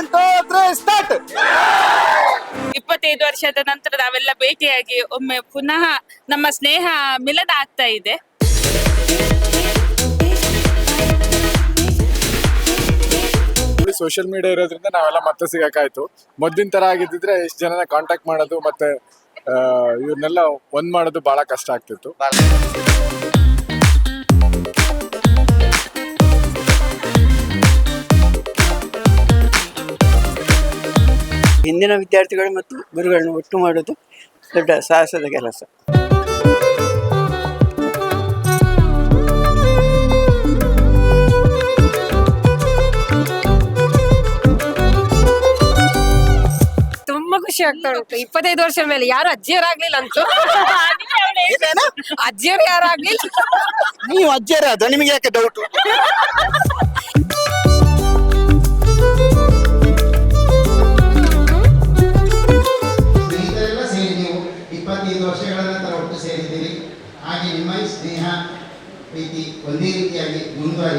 One two three start ಇಪ್ಪತ್ತೈದು ವರ್ಷದ ನಂತರ ನಾವೆಲ್ಲ ಭೇಟಿಯಾಗಿ ಒಮ್ಮೆ ಪುನಃ ನಮ್ಮ ಸ್ನೇಹ ಮಿಲನ ಆಗ್ತಾ ಇದೆ ಸೋಷಿಯಲ್ ಮೀಡಿಯಾ ಇರೋದ್ರಿಂದ ನಾವೆಲ್ಲ ಮತ್ತೆ ಸಿಗಕ್ಕಾಯ್ತು. ಮೊದ್ಲಿನ ತರ ಆಗಿದ್ದಿದ್ರೆ ಎಷ್ಟು ಜನನ ಕಾಂಟ್ಯಾಕ್ಟ್ ಮಾಡೋದು ಮತ್ತೆ ಇವ್ರನ್ನೆಲ್ಲ ಒಂದ್ ಮಾಡೋದು ಬಹಳ ಕಷ್ಟ ಆಗ್ತಿತ್ತು. ಹಿಂದಿನ ವಿದ್ಯಾರ್ಥಿಗಳು ಮತ್ತು ಗುರುಗಳನ್ನು ಒಟ್ಟು ಮಾಡೋದು ದೊಡ್ಡ ಸಾಹಸದ ಕೆಲಸ. ತುಂಬಾ ಖುಷಿ ಆಗ್ತಾ ಉಂಟು. ಇಪ್ಪತ್ತೈದು ವರ್ಷದ ಮೇಲೆ ಯಾರು ಅಜ್ಜಿಯರಾಗ್ಲಿಲ್ಲ ಅಂತೂ. ಅಜ್ಜಿಯರು ಯಾರು ಆಗ್ಲಿಲ್ಲ ನೀವು ಅಜ್ಜರೇ ಅದು ನಿಮಗೆ ಯಾಕೆ ಡೌಟ್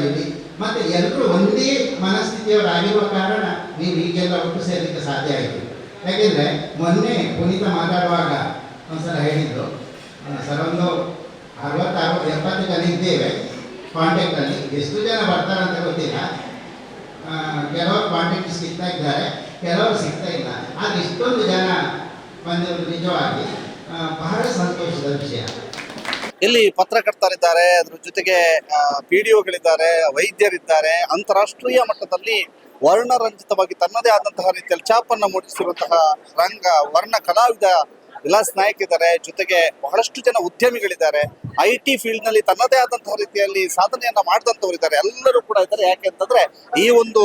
ಮುಂದುವರಿಯಲಿ ಮತ್ತೆ ಎಲ್ಲರೂ ಒಂದೇ ಮನಸ್ಥಿತಿಯವರಾಗಿರುವ ಕಾರಣ ನೀವು ಈಗೆಲ್ಲ ಒಟ್ಟು ಸೇರಲಿಕ್ಕೆ ಸಾಧ್ಯ ಆಯಿತು. ಯಾಕೆಂದರೆ ಮೊನ್ನೆ ಪುನೀತ ಮಾತಾಡುವಾಗ ಒಂದ್ಸಲ ಹೇಳಿದ್ರು ಆ, ಸರ್ ಒಂದು ಅರವತ್ತು ಅರವತ್ತು ಎಪ್ಪತ್ತು ಜನ ಇದ್ದೇವೆ ಕಾಂಟ್ಯಾಕ್ಟಲ್ಲಿ ಎಷ್ಟು ಜನ ಬರ್ತಾರೆ ಅಂತ ಗೊತ್ತಿಲ್ಲ. ಕೆಲವರು ಕಾಂಟ್ಯಾಕ್ಟ್ ಸಿಗ್ತಾ ಇದ್ದಾರೆ ಕೆಲವರು ಸಿಗ್ತಾ ಇಲ್ಲ. ಆದರೆ ಇಷ್ಟೊಂದು ಜನ ಬಂದಿರೋದು ನಿಜವಾಗಿ ಬಹಳ ಸಂತೋಷದ ವಿಷಯ. ಇಲ್ಲಿ ಪತ್ರಕರ್ತರಿದ್ದಾರೆ ಅದ್ರ ಜೊತೆಗೆ ಪಿ ಡಿ ಒಗಳಿದ್ದಾರೆ, ವೈದ್ಯರಿದ್ದಾರೆ, ಅಂತಾರಾಷ್ಟ್ರೀಯ ಮಟ್ಟದಲ್ಲಿ ವರ್ಣರಂಜಿತವಾಗಿ ತನ್ನದೇ ಆದಂತಹ ರೀತಿಯಲ್ಲಿ ಛಾಪನ್ನು ಮೂಡಿಸಿರುವಂತಹ ರಂಗ, ವರ್ಣ ಕಲಾವಿದ ವಿಲಾಸ್ ನಾಯಕ್ ಇದ್ದಾರೆ. ಜೊತೆಗೆ ಬಹಳಷ್ಟು ಜನ ಉದ್ಯಮಿಗಳಿದ್ದಾರೆ. ಐ ಟಿ ಫೀಲ್ಡ್ನಲ್ಲಿ ತನ್ನದೇ ಆದಂತಹ ರೀತಿಯಲ್ಲಿ ಸಾಧನೆಯನ್ನ ಮಾಡಿದಂತವ್ರು ಇದ್ದಾರೆ. ಎಲ್ಲರೂ ಕೂಡ ಇದ್ದಾರೆ. ಯಾಕೆ ಅಂತಂದ್ರೆ ಈ ಒಂದು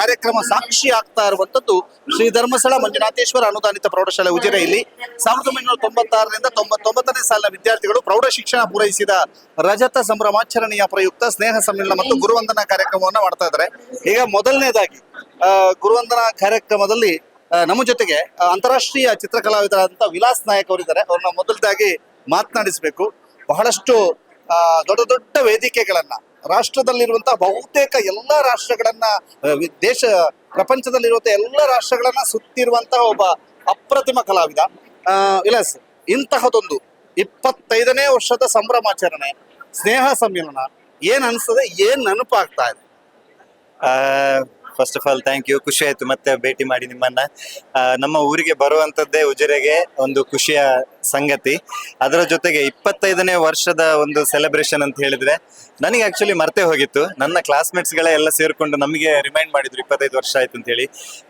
ಕಾರ್ಯಕ್ರಮ ಸಾಕ್ಷಿ ಆಗ್ತಾ ಇರುವಂತದ್ದು ಶ್ರೀ ಧರ್ಮಸ್ಥಳ ಮಂಜುನಾಥೇಶ್ವರ ಅನುದಾನಿತ ಪ್ರೌಢಶಾಲೆ ಉಜಿರೆ ಇಲ್ಲಿ. ಸಾವಿರದ ಒಂಬೈನೂರ ತೊಂಬತ್ತಾರರಿಂದ ತೊಂಬತ್ತೊಂಬತ್ತನೇ ಸಾಲಿನ ವಿದ್ಯಾರ್ಥಿಗಳು ಪ್ರೌಢ ಶಿಕ್ಷಣ ಪೂರೈಸಿದ ರಜತ ಸಂಭ್ರಮಾಚರಣೆಯ ಪ್ರಯುಕ್ತ ಸ್ನೇಹ ಸಮ್ಮೇಳನ ಮತ್ತು ಗುರುವಂದನಾ ಕಾರ್ಯಕ್ರಮವನ್ನ ಮಾಡ್ತಾ ಇದ್ದಾರೆ. ಈಗ ಮೊದಲನೇದಾಗಿ ಗುರುವಂದನಾ ಕಾರ್ಯಕ್ರಮದಲ್ಲಿ ನಮ್ಮ ಜೊತೆಗೆ ಅಂತಾರಾಷ್ಟ್ರೀಯ ಚಿತ್ರಕಲಾವಿದರಾದಂಥ ವಿಲಾಸ್ ನಾಯಕ್ ಅವರಿದ್ದಾರೆ. ಅವ್ರನ್ನ ಮೊದಲದಾಗಿ ಮಾತನಾಡಿಸಬೇಕು. ಬಹಳಷ್ಟು ದೊಡ್ಡ ದೊಡ್ಡ ವೇದಿಕೆಗಳನ್ನ ರಾಷ್ಟ್ರದಲ್ಲಿರುವಂತಹ ಬಹುತೇಕ ಎಲ್ಲ ರಾಷ್ಟ್ರಗಳನ್ನ ದೇಶ ಪ್ರಪಂಚದಲ್ಲಿರುವಂತಹ ಎಲ್ಲ ರಾಷ್ಟ್ರಗಳನ್ನ ಸುತ್ತಿರುವಂತಹ ಒಬ್ಬ ಅಪ್ರತಿಮ ಕಲಾವಿದ. ವಿಲಾಸ್, ಇಂತಹದೊಂದು ಇಪ್ಪತ್ತೈದನೇ ವರ್ಷದ ಸಂಭ್ರಮಾಚರಣೆ, ಸ್ನೇಹ ಸಮ್ಮೇಳನ, ಏನ್ ಅನ್ಸ್ತದೆ ಏನ್ ನೆನಪಾಗ್ತಾ ಇದೆ? First of all thank you ಖುಷಿ ಆಯ್ತು ಮತ್ತೆ ಭೇಟಿ ಮಾಡಿ ನಿಮ್ಮನ್ನ. ನಮ್ಮ ಊರಿಗೆ ಬರುವಂತದ್ದೇ ಉಜಿರೆಗೆ ಒಂದು ಖುಷಿಯ ಸಂಗತಿ. ಅದರ ಜೊತೆಗೆ ಇಪ್ಪತ್ತೈದನೇ ವರ್ಷದ ಒಂದು ಸೆಲೆಬ್ರೇಷನ್ ಅಂತ ಹೇಳಿದ್ರೆ, ನನಗೆ ಆಕ್ಚುಲಿ ಮರ್ತೆ ಹೋಗಿತ್ತು. ನನ್ನ classmates ಗಳೇ ಎಲ್ಲ ಸೇರ್ಕೊಂಡು ನಮಗೆ ರಿಮೈಂಡ್ ಮಾಡಿದ್ರು ಇಪ್ಪತ್ತೈದು ವರ್ಷ ಆಯ್ತು ಅಂತ ಹೇಳಿ.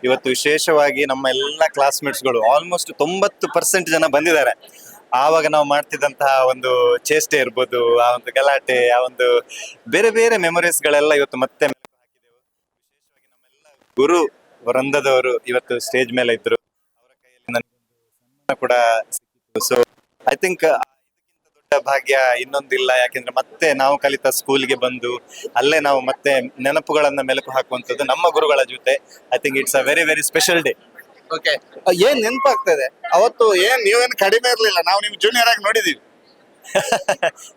ಇವತ್ತು ವಿಶೇಷವಾಗಿ ನಮ್ಮ ಎಲ್ಲ ಕ್ಲಾಸ್ಮೇಟ್ಸ್ಗಳು ಆಲ್ಮೋಸ್ಟ್ ತೊಂಬತ್ತು ಪರ್ಸೆಂಟ್ ಜನ ಬಂದಿದ್ದಾರೆ. ಆವಾಗ ನಾವು ಮಾಡ್ತಿದ್ದಂತಹ ಒಂದು ಚೇಷ್ಟೆ ಇರ್ಬೋದು, ಆ ಒಂದು ಗಲಾಟೆ, ಆ ಒಂದು ಬೇರೆ ಬೇರೆ ಮೆಮೊರೀಸ್ ಗಳೆಲ್ಲ ಇವತ್ತು ಮತ್ತೆ ಮೆಲುಕು ಹಾಕಿದೆವು ವಿಶೇಷವಾಗಿ ನಮ್ಮೆಲ್ಲ ಗುರು ವೃಂದದವರು ಇವತ್ತು ಸ್ಟೇಜ್ ಮೇಲೆ ಇದ್ರು. ಅವರ ಕೈಯಲ್ಲಿ ನನಗೆ ಕೂಡ ಸಿಕ್ಕಿತ್ತು. ಸೊ ಐ ಥಿಂಕ್ ದೊಡ್ಡ ಭಾಗ್ಯ ಇನ್ನೊಂದಿಲ್ಲ. ಯಾಕೆಂದ್ರೆ ಮತ್ತೆ ನಾವು ಕಲಿತ ಸ್ಕೂಲ್ಗೆ ಬಂದು ಅಲ್ಲೇ ನಾವು ಮತ್ತೆ ನೆನಪುಗಳನ್ನ ಮೆಲುಕು ಹಾಕುವಂಥದ್ದು ನಮ್ಮ ಗುರುಗಳ ಜೊತೆ. I think it's a very very special day okay ಏನ್ ನೆನಪಾಗ್ತದೆ ಅವತ್ತು ಏನ್ ನೀವೇನು ಕಡಿಮೆ ಇರ್ಲಿಲ್ಲ. ನಾವು ನಿಮ್ ಜೂನಿಯರ್ ಆಗಿ ನೋಡಿದೀವಿ.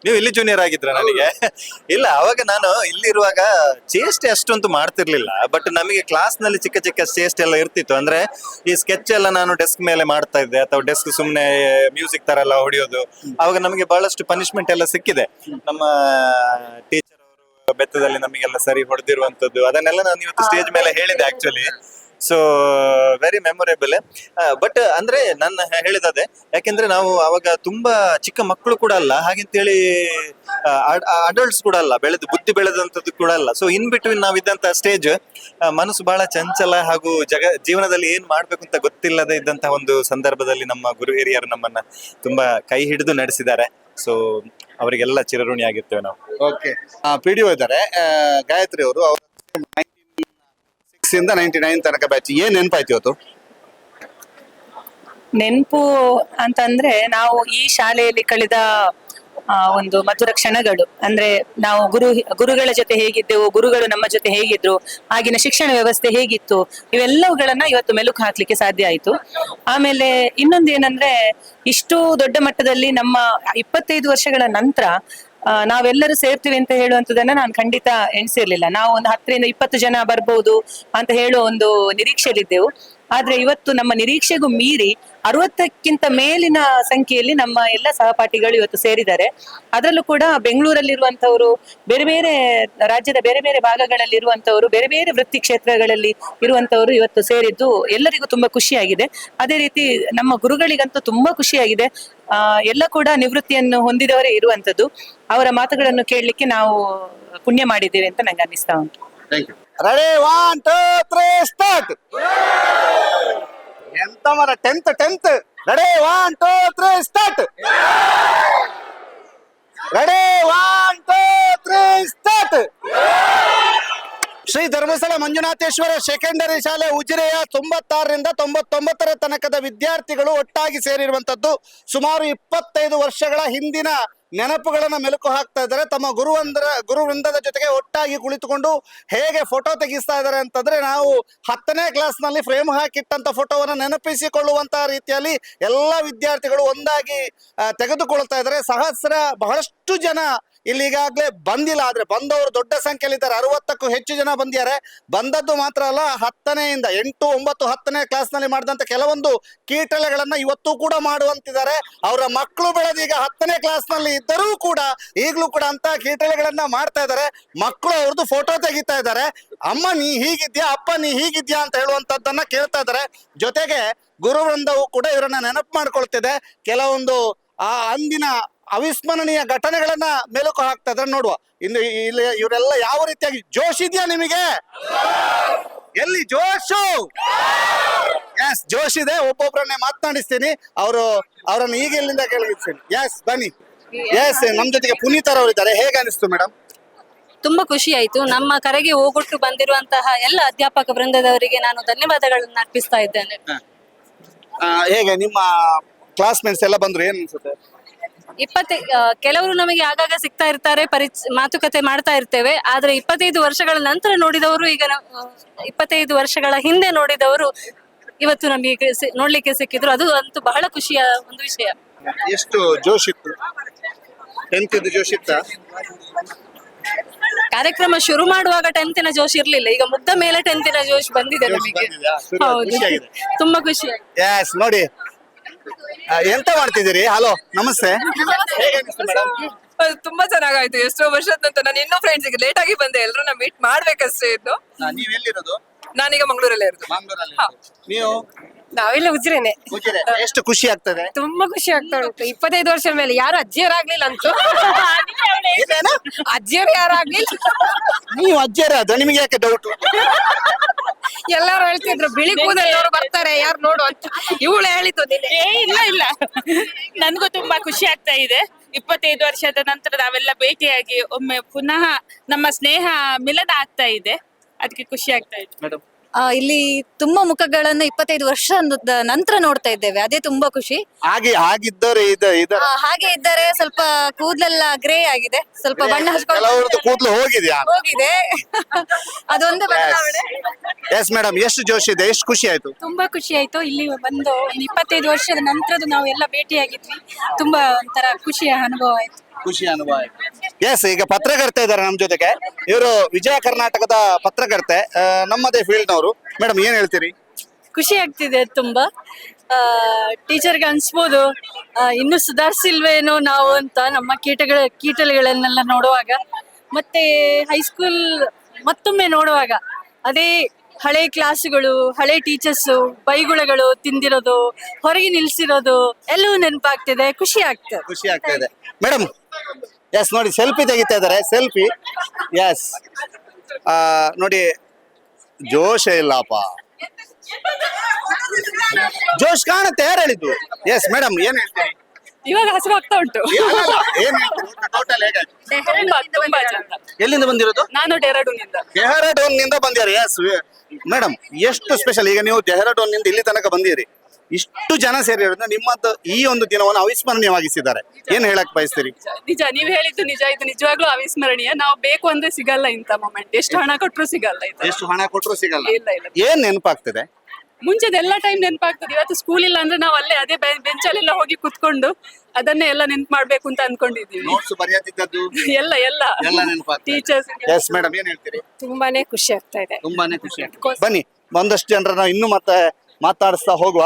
ನೀವು ಇಲ್ಲಿ ಜೂನಿಯರ್ ಆಗಿದ್ರ ನನಗೆ. ಇಲ್ಲ ಅವಾಗ ನಾನು ಇಲ್ಲಿರುವಾಗ ಚೇಷ್ಟೆ ಅಷ್ಟೊಂದು ಮಾಡ್ತಿರ್ಲಿಲ್ಲ. ಬಟ್ ನಮಗೆ ಕ್ಲಾಸ್ನಲ್ಲಿ ಚಿಕ್ಕ ಚಿಕ್ಕ ಚೇಷ್ಟೆ ಎಲ್ಲ ಇರ್ತಿತ್ತು. ಅಂದ್ರೆ ಈ ಸ್ಕೆಚ್ ಎಲ್ಲ ನಾನು ಡೆಸ್ಕ್ ಮೇಲೆ ಮಾಡ್ತಾ ಇದ್ದೆ. ಅಥವಾ ಡೆಸ್ಕ್ ಸುಮ್ನೆ ಮ್ಯೂಸಿಕ್ ತರ ಎಲ್ಲ ಹೊಡೆಯೋದು. ಅವಾಗ ನಮಗೆ ಬಹಳಷ್ಟು ಪನಿಷ್ಮೆಂಟ್ ಎಲ್ಲ ಸಿಕ್ಕಿದೆ. ನಮ್ಮ ಟೀಚರ್ ಅವರು ಬೆತ್ತದಲ್ಲಿ ನಮಗೆಲ್ಲ ಸರಿ ಹೊಡೆದಿರುವಂತದ್ದು ಅದನ್ನೆಲ್ಲ ನಾನು ಇವತ್ತು ಸ್ಟೇಜ್ ಮೇಲೆ ಹೇಳಿದೆ actually so very memorable but ಅಂದ್ರೆ ನನ್ನ ಹೇಳಿದದೆ ಯಾಕೆಂದ್ರೆ ನಾವು ಅವಾಗ ತುಂಬಾ ಚಿಕ್ಕ ಮಕ್ಕಳು ಕೂಡ ಅಲ್ಲ, ಹಾಗಂತೇಳಿ ಅಡಲ್ಟ್ಸ್ ಕೂಡ ಅಲ್ಲ, ಬೆಳೆದು, ಬುದ್ಧಿ ಬೆಳೆದಂತದ್ದು ಕೂಡ ಅಲ್ಲ. ಸೊ ಇನ್ ಬಿಟ್ವೀನ್ ನಾವಿದ್ದಂತ ಸ್ಟೇಜ್ ಮನಸ್ಸು ಬಹಳ ಚಂಚಲ ಹಾಗೂ ಜಗ, ಜೀವನದಲ್ಲಿ ಏನ್ ಮಾಡ್ಬೇಕು ಅಂತ ಗೊತ್ತಿಲ್ಲದೆ ಇದ್ದಂತಹ ಒಂದು ಸಂದರ್ಭದಲ್ಲಿ ನಮ್ಮ ಗುರು ಹಿರಿಯರು ನಮ್ಮನ್ನ ತುಂಬಾ ಕೈ ಹಿಡಿದು ನಡೆಸಿದ್ದಾರೆ. ಸೊ ಅವರಿಗೆಲ್ಲ ಚಿರಋಣಿ ಆಗಿರ್ತೇವೆ ನಾವು ಓಕೆ ಪಿ ಡಿ ಇದ್ದಾರೆ. ಗಾಯತ್ರಿ ಅವರು ಸಿಕ್ಸ್ ಇಂದ ನೈಂಟಿ ನೈನ್ ತನಕ ಬ್ಯಾಚ್ ಏನ್ ನೆನಪಾಯ್ತು ಇವತ್ತು? ನೆನಪು ಅಂತಂದ್ರೆ ನಾವು ಈ ಶಾಲೆಯಲ್ಲಿ ಕಳೆದ ಆ, ಒಂದು ಮಧುರ ಕ್ಷಣಗಳು. ಅಂದ್ರೆ ನಾವು ಗುರು ಗುರುಗಳ ಜೊತೆ ಹೇಗಿದ್ದೆವು ಗುರುಗಳು ನಮ್ಮ ಜೊತೆ ಹೇಗಿದ್ರು ಆಗಿನ ಶಿಕ್ಷಣ ವ್ಯವಸ್ಥೆ ಹೇಗಿತ್ತು ಇವೆಲ್ಲವುಗಳನ್ನ ಇವತ್ತು ಮೆಲುಕು ಹಾಕ್ಲಿಕ್ಕೆ ಸಾಧ್ಯ ಆಯ್ತು. ಆಮೇಲೆ ಇನ್ನೊಂದೇನಂದ್ರೆ ಇಷ್ಟು ದೊಡ್ಡ ಮಟ್ಟದಲ್ಲಿ ನಮ್ಮ ಇಪ್ಪತ್ತೈದು ವರ್ಷಗಳ ನಂತರ ನಾವೆಲ್ಲರೂ ಸೇರ್ತೀವಿ ಅಂತ ಹೇಳುವಂತದನ್ನ ನಾನು ಖಂಡಿತ ಎಣಿಸಿರ್ಲಿಲ್ಲ. ನಾವು ಒಂದು ಹತ್ತರಿಂದ ಇಪ್ಪತ್ತು ಜನ ಬರ್ಬೋದು ಅಂತ ಹೇಳುವ ಒಂದು ನಿರೀಕ್ಷೆಯಲ್ಲಿದ್ದೆವು. ಆದ್ರೆ ಇವತ್ತು ನಮ್ಮ ನಿರೀಕ್ಷೆಗೂ ಮೀರಿ ಅರವತ್ತಕ್ಕಿಂತ ಮೇಲಿನ ಸಂಖ್ಯೆಯಲ್ಲಿ ನಮ್ಮ ಎಲ್ಲ ಸಹಪಾಠಿಗಳು ಇವತ್ತು ಸೇರಿದ್ದಾರೆ. ಅದರಲ್ಲೂ ಕೂಡ ಬೆಂಗಳೂರಲ್ಲಿರುವಂತವರು ಬೇರೆ ಬೇರೆ ರಾಜ್ಯದ ಬೇರೆ ಬೇರೆ ಭಾಗಗಳಲ್ಲಿ ಇರುವಂತವರು ಬೇರೆ ಬೇರೆ ವೃತ್ತಿ ಕ್ಷೇತ್ರಗಳಲ್ಲಿ ಇರುವಂತವರು ಇವತ್ತು ಸೇರಿದ್ದು ಎಲ್ಲರಿಗೂ ತುಂಬಾ ಖುಷಿಯಾಗಿದೆ. ಅದೇ ರೀತಿ ನಮ್ಮ ಗುರುಗಳಿಗಂತೂ ತುಂಬಾ ಖುಷಿಯಾಗಿದೆ. ಎಲ್ಲ ಕೂಡ ನಿವೃತ್ತಿಯನ್ನು ಹೊಂದಿದವರೇ ಇರುವಂತದ್ದು ಅವರ ಮಾತುಗಳನ್ನು ಕೇಳಲಿಕ್ಕೆ ನಾವು ಪುಣ್ಯ ಮಾಡಿದ್ದೇವೆ ಅಂತ ನಂಗೆ ಅನ್ನಿಸ್ತಾ ಉಂಟು. Thank you ready one two three start ಎಂತ ಮರ tenth tenth ready one two three start ready one two three start Shri Dharmasthala Manjunatheshwara secondary ಶಾಲೆ ಉಜಿರೆಯ ತೊಂಬತ್ತಾರರಿಂದ ತೊಂಬತ್ತೊಂಬತ್ತರ ತನಕದ ವಿದ್ಯಾರ್ಥಿಗಳು ಒಟ್ಟಾಗಿ ಸೇರಿರುವಂತದ್ದು ಸುಮಾರು ಇಪ್ಪತ್ತೈದು ವರ್ಷಗಳ ಹಿಂದಿನ ನೆನಪುಗಳನ್ನ ಮೆಲುಕು ಹಾಕ್ತಾ ಇದ್ದಾರೆ. ತಮ್ಮ ಗುರುವಂದ್ರ, ಗುರುವೃಂದದ ಜೊತೆಗೆ ಒಟ್ಟಾಗಿ ಕುಳಿತುಕೊಂಡು ಹೇಗೆ ಫೋಟೋ ತೆಗಿಸ್ತಾ ಇದ್ದಾರೆ ಅಂತಂದ್ರೆ ನಾವು ಹತ್ತನೇ ಕ್ಲಾಸ್ನಲ್ಲಿ ಫ್ರೇಮ್ ಹಾಕಿಟ್ಟಂತ ಫೋಟೋವನ್ನು ನೆನಪಿಸಿಕೊಳ್ಳುವಂತಹ ರೀತಿಯಲ್ಲಿ ಎಲ್ಲ ವಿದ್ಯಾರ್ಥಿಗಳು ಒಂದಾಗಿ ತೆಗೆದುಕೊಳ್ತಾ ಇದ್ದಾರೆ. ಸಹಸ್ರ ಬಹಳಷ್ಟು ಜನ ಇಲ್ಲಿ ಈಗಾಗಲೇ ಬಂದಿಲ್ಲ, ಆದರೆ ಬಂದವರು ದೊಡ್ಡ ಸಂಖ್ಯೆಯಲ್ಲಿ ಇದ್ದಾರೆ ಅರವತ್ತಕ್ಕೂ ಹೆಚ್ಚು ಜನ ಬಂದಿದ್ದಾರೆ. ಬಂದದ್ದು ಮಾತ್ರ ಅಲ್ಲ, ಹತ್ತನೆಯಿಂದ ಎಂಟು, ಒಂಬತ್ತು, ಹತ್ತನೇ ಕ್ಲಾಸ್ನಲ್ಲಿ ಮಾಡಿದಂತ ಕೆಲವೊಂದು ಕೀಟಲೆಗಳನ್ನ ಇವತ್ತು ಕೂಡ ಮಾಡುವಂತಿದ್ದಾರೆ. ಅವರ ಮಕ್ಕಳು ಬೆಳೆದೀಗ ಹತ್ತನೇ ಕ್ಲಾಸ್ನಲ್ಲಿ ಇದ್ದರೂ ಕೂಡ, ಈಗಲೂ ಕೂಡ ಅಂತ ಕೀಟಲೆಗಳನ್ನ ಮಾಡ್ತಾ ಇದ್ದಾರೆ. ಮಕ್ಕಳು ಅವ್ರದ್ದು ಫೋಟೋ ತೆಗಿತಾ ಇದ್ದಾರೆ. ಅಮ್ಮ ನೀ ಹೀಗಿದ್ಯಾ, ಅಪ್ಪ ನೀ ಹೀಗಿದ್ಯಾ ಅಂತ ಹೇಳುವಂತದ್ದನ್ನ ಕೇಳ್ತಾ ಇದ್ದಾರೆ. ಜೊತೆಗೆ ಗುರುವೃಂದವು ಕೂಡ ಇವರನ್ನ ನೆನಪು ಮಾಡ್ಕೊಳ್ತಿದೆ. ಕೆಲವೊಂದು ಆ ಅಂದಿನ ಅವಿಸ್ಮರಣೀಯ ಘಟನೆಗಳನ್ನ ಮೆಲುಕು ಹಾಕ್ತಾ ಇದ್ರೆ ನೋಡುವ. ಇನ್ನು ಇಲ್ಲಿ ಇವರೆಲ್ಲ ಯಾವ ರೀತಿಯಾಗಿ ಜೋಶ್ ಇದೆಯಾ ನಿಮಗೆ? ಎಲ್ಲಿ ಜೋಶು? ಎಸ್ ಜೋಶ್ ಇದೆ. ಒಬ್ಬೊಬ್ಬರನ್ನೇ ಮಾತನಾಡಿಸ್ತೀನಿ. ಅವರು ಅವರನ್ನು ಈಗ ಇಲ್ಲಿಂದ ಕೇಳಿಸ್ತೀನಿ ಎಸ್ ಬನ್ನಿ. ಎಸ್ ನಮ್ ಜೊತೆಗೆ ಪುನೀತರ್ ಅವರು ಇದ್ದಾರೆ ಹೇಗೆ ಅನಿಸ್ತು ಮೇಡಮ್ ತುಂಬಾ ಖುಷಿ ಆಯ್ತು. ನಮ್ಮ ಕರೆಗೆ ಹೋಗೊಟ್ಟು ಬಂದಿರುವಂತಹ ಎಲ್ಲ ಅಧ್ಯಾಪಕ ವೃಂದದವರಿಗೆ ನಾನು ಧನ್ಯವಾದಗಳನ್ನು ಅರ್ಪಿಸ್ತಾ ಇದ್ದೇನೆ. ಹೇಗೆ ನಿಮ್ಮ ಕ್ಲಾಸ್ಮೇಟ್ಸ್ ಎಲ್ಲ ಬಂದ್ರು? ಏನ್ ಅನ್ಸುತ್ತೆ? ಇಪ್ಪತ್ತೈ ಕೆಲವರು ನಮಗೆ ಆಗಾಗ ಸಿಗ್ತಾ ಇರ್ತಾರೆ ಪರಿಚ ಮಾತುಕತೆ ಮಾಡ್ತಾ ಇರ್ತೇವೆ. ಆದ್ರೆ ಇಪ್ಪತ್ತೈದು ವರ್ಷಗಳ ನಂತರ ನೋಡಿದವರು ಈಗ ಇಪ್ಪತ್ತೈದು ವರ್ಷಗಳ ಹಿಂದೆ ನೋಡಿದವರು ಇವತ್ತು ನಮಗೆ ನೋಡ್ಲಿಕ್ಕೆ ಸಿಕ್ಕಿದ್ರು. ಅದು ಅಂತೂ ಬಹಳ ಖುಷಿಯ ಒಂದು ವಿಷಯ. ಎಷ್ಟು ಜೋಶ್ ಇತ್ತು? ಜೋಶ್ ಇತ್ತ? ಕಾರ್ಯಕ್ರಮ ಶುರು ಮಾಡುವಾಗ ಟೆಂತಿನ ಜೋಶ್ ಇರ್ಲಿಲ್ಲ. ಈಗ ಮುದ್ದ ಮೇಲೆ ಟೆಂತಿನ ಜೋಶ್ ಬಂದಿದೆ ನಮಗೆ? ಹೌದು. ತುಂಬಾ ಖುಷಿ ನೋಡಿ. ಎಂತ ಮಾಡ್ತಿದ್ದೀರಿ? ಹಲೋ ನಮಸ್ತೆ. ತುಂಬಾ ಚೆನ್ನಾಗಾಯ್ತು. ಎಷ್ಟೋ ವರ್ಷದ ನಂತರ ನಾನು ಇನ್ನೂ ಫ್ರೆಂಡ್ಸ್ ಲೇಟ್ ಆಗಿ ಬಂದೆ. ಎಲ್ರನ್ನ ಮೀಟ್ ಮಾಡ್ಬೇಕಷ್ಟೇ ಇದ್ದು ನೀವ್ ಎಲ್ಲಿರೋದು? ನಾನೀಗ ಮಂಗಳೂರಲ್ಲೇ ಇರೋದು. ಮಂಗಳೂರಲ್ಲಿ ನೀವು? ನಾವೆಲ್ಲ ಉಜ್ರೇನೆ. ಉಜಿರೆ. ಎಷ್ಟು ಖುಷಿ ಆಗ್ತದೆ? ತುಂಬಾ ಖುಷಿ ಆಗ್ತಾ ಉಂಟು. ಇಪ್ಪತ್ತೈದು ವರ್ಷ ಮೇಲೆ ಯಾರು ಅಜ್ಜಿಯರಾಗ್ಲಿಲ್ಲ ಅಂತೂ. ಅಂತ ಅಜ್ಜಿಯರು ಯಾರು ಆಗ್ಲಿಲ್ಲ. ನೀವು ಅಜ್ಜರ ಅದು ನಿಮಗೆ ಯಾಕೆ ಡೌಟ್ ಎಲ್ಲರೂ ಹೇಳ್ತಿದ್ರು ಬಿಳಿ ಕೂದಲವರು ಬರ್ತಾರೆ ಯಾರು ನೋಡು ಅಂತ. ಇವಳು ಹೇಳಿದ್ದು ನಿನ್ನೆ. ಏ ಇಲ್ಲ ಇಲ್ಲ. ನನ್ಗೂ ತುಂಬಾ ಖುಷಿ ಆಗ್ತಾ ಇದೆ. ಇಪ್ಪತ್ತೈದು ವರ್ಷದ ನಂತರ ನಾವೆಲ್ಲ ಭೇಟಿಯಾಗಿ ಒಮ್ಮೆ ಪುನಃ ನಮ್ಮ ಸ್ನೇಹ ಮಿಲನ ಆಗ್ತಾ ಇದೆ. ಅದಕ್ಕೆ ಖುಷಿ ಆಗ್ತಾ ಇದೆ. ಮೇಡಮ್ ಆ, ಇಲ್ಲಿ ತುಂಬಾ ಮುಖಗಳನ್ನ ಇಪ್ಪತ್ತೈದು ವರ್ಷ ನಂತರ ನೋಡ್ತಾ ಇದ್ದೇವೆ. ಅದೇ ತುಂಬಾ ಖುಷಿ. ಹಾಗೆ ಹಾಗಿದ್ದರೆ ಇದ ಇದ ಆ, ಹಾಗೆ ಇದ್ದಾರೆ ಸ್ವಲ್ಪ ಕೂದಲೆಲ್ಲ ಗ್ರೇ ಆಗಿದೆ. ಸ್ವಲ್ಪ ಬಣ್ಣ ಕೆಲವ್ರದ್ದು ಹಚ್ಕೊಂಡು ಕೂದಲು ಹೋಗಿದ್ಯಾ? ಹೋಗಿದೆ. ಅದೊಂದು ಬದಲಾವಣೆ ಎಸ್ ಮೇಡಮ್ ಎಷ್ಟು ಜೋಶ್ ಇದೆ? ಎಷ್ಟು ಖುಷಿ ಆಯ್ತು? ತುಂಬಾ ಖುಷಿ ಆಯ್ತು. ಇಲ್ಲಿ ಬಂದು ಒಂದು ಇಪ್ಪತ್ತೈದು ವರ್ಷದ ನಂತರದ್ದು ನಾವು ಎಲ್ಲ ಭೇಟಿಯಾಗಿದ್ವಿ. ತುಂಬಾ ಒಂಥರ ಖುಷಿಯ ಅನುಭವ ಆಯ್ತು. ಖುಷಿ ಅನುಭವ ಎಸ್ ಈಗ ಪತ್ರಕರ್ತೆ ಇದ್ದಾರೆ ನಮ್ಮ ಜೊತೆಗೆ. ಇವರು ವಿಜಯ ಕರ್ನಾಟಕದ ಪತ್ರಕರ್ತೆ ಆ, ನಮ್ಮದೇ ಫೀಲ್ಡ್ ನವರು ಮೇಡಮ್ ಏನ್ ಹೇಳ್ತೀರಿ? ಖುಷಿ ಆಗ್ತಿದೆ ತುಂಬಾ. ಟೀಚರ್ಗೆ ಅನ್ಸ್ಬೋದು ಆ, ಇನ್ನೂ ಸುಧಾರಿಸಿಲ್ವೇನೋ ನಾವು ಅಂತ ನಮ್ಮ ಕೀಟಗಳ ಕೀಟಗಳನ್ನೆಲ್ಲ ನೋಡುವಾಗ. ಮತ್ತೆ ಹೈಸ್ಕೂಲ್ ಮತ್ತೊಮ್ಮೆ ನೋಡುವಾಗ. ಅದೇ ಹಳೆ ಕ್ಲಾಸ್ಗಳು ಹಳೆ ಟೀಚರ್ಸ್ ಬೈಗುಳಗಳು ತಿಂದಿರೋದು ಹೊರಗೆ ನಿಲ್ಸಿರೋದು ಎಲ್ಲವೂ ನೆನಪಾಗ್ತಿದೆ. ಖುಷಿ ಆಗ್ತದೆ. ಖುಷಿ ಆಗ್ತಾ ಇದೆ ಮೇಡಮ್ ಎಸ್ ನೋಡಿ ಸೆಲ್ಫಿ ತೆಗಿತಾ ಇದ್ದಾರೆ. ಸೆಲ್ಫಿ ಎಸ್ ನೋಡಿ ಜೋಶ ಇಲ್ಲಪ್ಪ. ಜೋಶ್ ಕಾಣುತ್ತೆ ಯಾರು ಹೇಳಿದ್ದು? ಎಸ್ ಮೇಡಮ್ ಏನ್ ಹೇಳ್ತೀರಿ? ಇವಾಗ ಹಸಿರು ಆಗ್ತಾ ಉಂಟು. ಅಲ್ಲಲ್ಲ, ಏನ್ ಹೇಳ್ತೀರಿ? Total ಹೇಗಾಯ್ತು? ತುಂಬಾ ತುಂಬಾ ಚಂದ. ಎಲ್ಲಿಂದ ಬಂದಿರೋದು? ನಾನು ಡೆಹರಾಡೂನಿಂದ ಡೆಹರಾಡೂನ್ನಿಂದ ಬಂದಿರಿ ಎಸ್ ಮೇಡಮ್ ಎಷ್ಟು ಸ್ಪೆಷಲ್ ಈಗ ನೀವು ಡೆಹರಾಡೂನ್ನಿಂದ ಇಲ್ಲಿ ತನಕ ಬಂದಿರಿ ಇಷ್ಟು ಜನ ಸೇರಿರೋದ್ರಿಂದ ನಿಮ್ಮದ್ದು ಈ ಒಂದು ದಿನವನ್ನು ಅವಿಸ್ಮರಣೀಯವಾಗಿಸಿದ್ದಾರೆ. ಏನ್ ಹೇಳಕ್ ಬಯಸ್ತೀರಿ? ನಿಜ ನೀವ್ ಹೇಳಿದ್ದು ನಿಜ. ಇದು ನಿಜವಾಗ್ಲೂ ಅವಿಸ್ಮರಣೀಯ. ನಾವು ಬೇಕು ಅಂದ್ರೆ ಸಿಗಲ್ಲ ಇಂತ ಮೊಮೆಂಟ್ ಎಷ್ಟು ಹಣ ಕೊಟ್ಟರು ಸಿಗಲ್ಲ ಇದು. ಎಷ್ಟು ಹಣ ಕೊಟ್ಟರು ಸಿಗಲ್ಲ. ಇಲ್ಲ ಇಲ್ಲ. ಏನ್ ನೆನಪಾಗ್ತದೆ? ಮುಂಚೆದ ಎಲ್ಲ ಟೈಮ್ ನೆನಪಾಗ್ತದೆ ಇವತ್ತು ಸ್ಕೂಲ್ ಇಲ್ಲ ಅಂದ್ರೆ ನಾವು ಅಲ್ಲೇ ಅದೇ ಬೆಂಚಲ್ಲೆಲ್ಲ ಹೋಗಿ ಕುತ್ಕೊಂಡು ಅದನ್ನೇ ಎಲ್ಲ ನೆನ್ಪು ಮಾಡ್ಬೇಕು ಅಂತ ಅನ್ಕೊಂಡಿದೀವಿ ನೋಟ್ಸ್ ಬರೆಯತ್ತಿದ್ದದ್ದು ಎಲ್ಲ ಎಲ್ಲ. ಎಲ್ಲ ನೆನಪಾಗ್ತದೆ. ಟೀಚರ್ಸ್ ಎಸ್ ಮೇಡಮ್ ಏನ್ ಹೇಳ್ತೀರಿ? ತುಂಬಾನೇ ಖುಷಿ ಆಗ್ತಾ ಇದೆ. ತುಂಬಾನೇ ಖುಷಿ ಆಗ್ತದೆ. ಬನ್ನಿ ಒಂದಷ್ಟು ಜನರನ್ನ ಇನ್ನು ಮತ್ತೆ ಮಾತಾಡಿಸ್ತಾ ಹೋಗುವ.